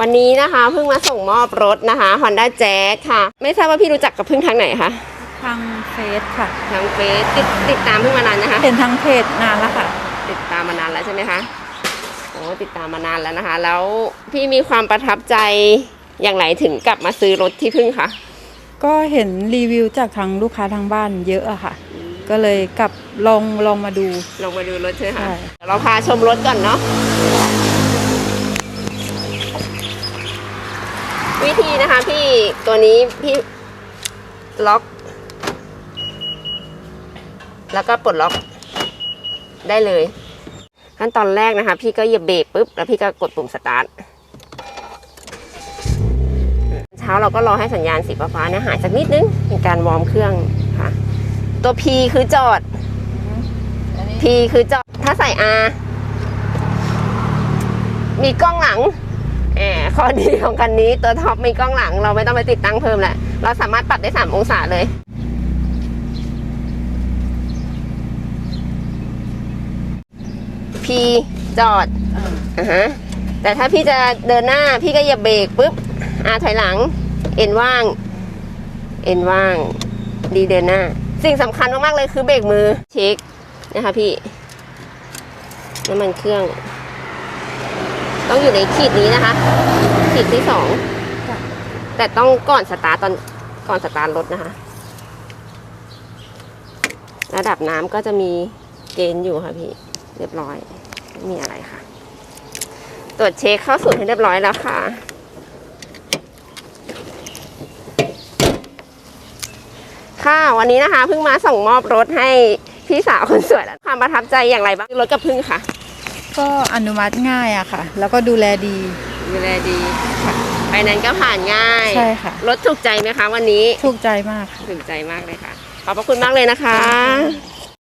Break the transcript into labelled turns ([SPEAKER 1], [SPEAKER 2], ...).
[SPEAKER 1] วันนี้นะคะเพิ่งมาส่งมอบรถนะคะ Honda Jazz ค่ะ ไม่ทราบว่าพี่รู้จักกับเพิ่งทางไหนคะ
[SPEAKER 2] ทางเฟซค่ะ
[SPEAKER 1] ทางเฟซติดติดตามเพิ่งมานานนะคะ
[SPEAKER 2] เห็นทางเพจนานแล้วค่ะ
[SPEAKER 1] ติดตามมานานแล้วใช่ไหมคะโอ้ติดตามมานานแล้วนะคะ แล้วพี่มีความประทับใจอย่างไรถึงกลับมาซื้อรถที่พึ่งคะ
[SPEAKER 2] ก็เห็นรีวิวจากทางลูกค้าทางบ้านเยอะอะค่ะ ก็เลยกลับลองลองมาดู
[SPEAKER 1] ลองมาดูรถใช่ไหมคะ
[SPEAKER 2] ใช่
[SPEAKER 1] เดี๋ยวเราพาชมรถก่อนเนาะ วิธีนะคะพี่ตัวนี้พี่ล็อก แล้วก็ปลดล็อกได้เลยขั้นตอนแรกนะคะ พี่ก็เหยียบเบรกปุ๊บแล้วพี่ก็กดปุ่มสตาร์ทเช้าเราก็รอให้สัญญาณสีฟ้าๆเนี่ยหายสักนิดนึงเป็นการวอร์มเครื่องค่ะ ตัว P คือจอด P คือจอดถ้าใส่ R มีกล้องหลัง แหมข้อดีของคันนี้ตัวท็อปมีกล้องหลัง เราไม่ต้องไปติดตั้งเพิ่มแหละเราสามารถปรับได้ 3 องศาเลย P จอดอ่าฮะแต่ถ้าพี่จะเดินหน้าพี่ก็เหยียบเบรกปุ๊บ R ถอยหลัง N ว่าง N ว่าง ดีเดินหน้า สิ่งสำคัญมากๆเลยคือเบรกมือเช็คนะคะพี่น้ำมันเครื่อง ต้องอยู่ในขีดนี้นะคะ ขีดที่สอง
[SPEAKER 2] ค่ะ
[SPEAKER 1] แต่ต้องก่อนสตาร์ทตอนก่อนสตาร์ทรถนะคะ ระดับน้ำก็จะมีเกณฑ์อยู่ค่ะพี่เรียบร้อยไม่มีอะไรค่ะ ตรวจเช็คเข้าศูนย์ให้เรียบร้อยแล้วค่ะค่ะวันนี้นะคะเพิ่งมาส่งมอบรถให้พี่สาวคนสวยแล้วความประทับใจอย่างไรบ้างรถกับพึ่งค่ะ
[SPEAKER 2] ก็อนุมัติง่ายอะค่ะ แล้วก็ดูแลดี
[SPEAKER 1] ดูแลดีไปนั้นก็ผ่านง่าย
[SPEAKER 2] ใช่ค่ะ
[SPEAKER 1] รถถูกใจไหมคะวันนี้
[SPEAKER 2] ถูกใจมากค่ะ
[SPEAKER 1] ถูกใจมากเลยค่ะ ขอบพระคุณมากเลยนะคะ